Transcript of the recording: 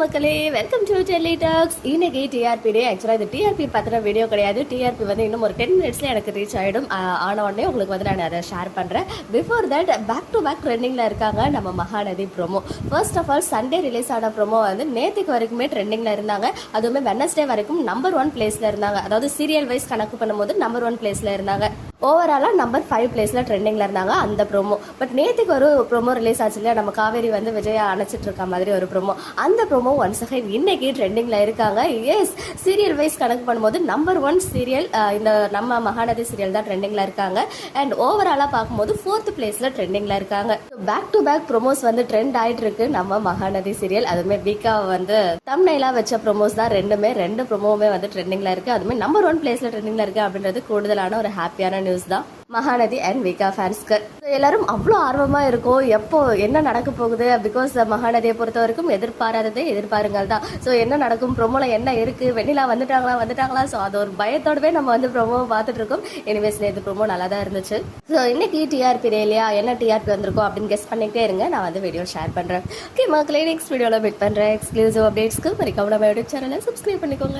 மக்களே welcome to Delhi talks இன்னைக்கு TRP day ஆக்சுவலாக இது டிஆர்பி பற்றின வீடியோ கிடையாது. டிஆர்பி வந்து இன்னும் ஒரு டென் மினிட்ஸில் எனக்கு ரீச் ஆகிடும் ஆன உடனே உங்களுக்கு வந்து நான் அதை ஷேர் பண்ணுறேன் before that back to back ட்ரெண்டிங்கில் இருக்காங்க நம்ம Mahanadhi promo first of all Sunday release ஆன ப்ரோமோ வந்து நேற்றுக்கு வரைக்குமே ட்ரெண்டிங்கில் இருந்தாங்க. அதுவுமே வெனஸ்டே வரைக்கும் நம்பர் ஒன் பிளேஸில் இருந்தாங்க. அதாவது சீரியல் வைஸ் கணக்கு பண்ணும்போது நம்பர் ஒன் பிளேஸில் இருந்தாங்க. ஓவராலாக நம்பர் ஃபைவ் பிளேஸில் ட்ரெண்டிங்கில் இருந்தாங்க அந்த ப்ரோமோ பட் நேற்றுக்கு ஒரு ப்ரோமோ ரிலீஸ் ஆச்சு இல்லையா? நம்ம காவேரி வந்து விஜயா அணைச்சிட்டு இருக்க மாதிரி ஒரு ப்ரோமோ அந்த ப்ரோமோ ஒன்ஸ் அகைன் இன்னைக்கு ட்ரெண்டிங்கில் இருக்காங்க. எஸ் சீரியல் வைஸ் கணக்கு பண்ணும்போது நம்பர் ஒன் சீரியல் இந்த நம்ம மகாநதி சீரியல் தான் ட்ரெண்டிங்கில் இருக்காங்க. அண்ட் ஓவராலாக பார்க்கும்போது ஃபோர்த் பிளேஸில் ட்ரெண்டிங்கில் இருக்காங்க. பேக் டு பேக் ப்ரோமோஸ் வந்து ட்ரெண்ட் ஆகிட்டு இருக்கு நம்ம மகாநதி சீரியல் அதுவுமே வீக்கா வந்து தம்னைலாக வச்ச ப்ரோமோஸ் தான் ரெண்டுமே. ரெண்டு ப்ரோமோவுமே வந்து ட்ரெண்டிங்கில் இருக்குது அதுவுமே நம்பர் ஒன் பிளேஸில் ட்ரெண்டிங்கில் இருக்குது அப்படின்றது கூடுதலான ஒரு ஹாப்பியான நியூஸ் தான். மகாநதி அண்ட் விகா ஃபேன்ஸ்க்கு எல்லாரும் அவ்வளோ ஆர்வமாக இருக்கும். எப்போ என்ன நடக்க போகுது? பிகாஸ் மகாநதியை பொறுத்த வரைக்கும் எதிர்பாராததே எதிர்பாருங்கள் தான். ஸோ என்ன நடக்கும்? ப்ரொமோல என்ன இருக்கு? வெண்ணிலா வந்துட்டாங்களா? வந்துட்டாங்களா? ஸோ அது ஒரு பயத்தோடவே நம்ம வந்து ப்ரோமோ பார்த்துட்டு இருக்கோம். எனிவேஸ் நேற்று ப்ரொமோ நல்லா தான் இருந்துச்சு. ஸோ இன்னைக்கு டிஆர்பி இல்லையா? என்ன டிஆர்பி வந்திருக்கோம் அப்படின்னு கெஸ் பண்ணிக்கிட்டே இருங்க. நான் வந்து வீடியோ ஷேர் பண்ணுறேன் ஓகே மக்களே நெக்ஸ்ட் வீடியோவில் மீட் பண்ணுறேன் எக்ஸ்க்ளூசிவ் அப்டேட்ஸ்க்கு மறக்காம நம்ம யூடியூப் சேனலை சப்ஸ்கிரைப் பண்ணிக்கோங்க.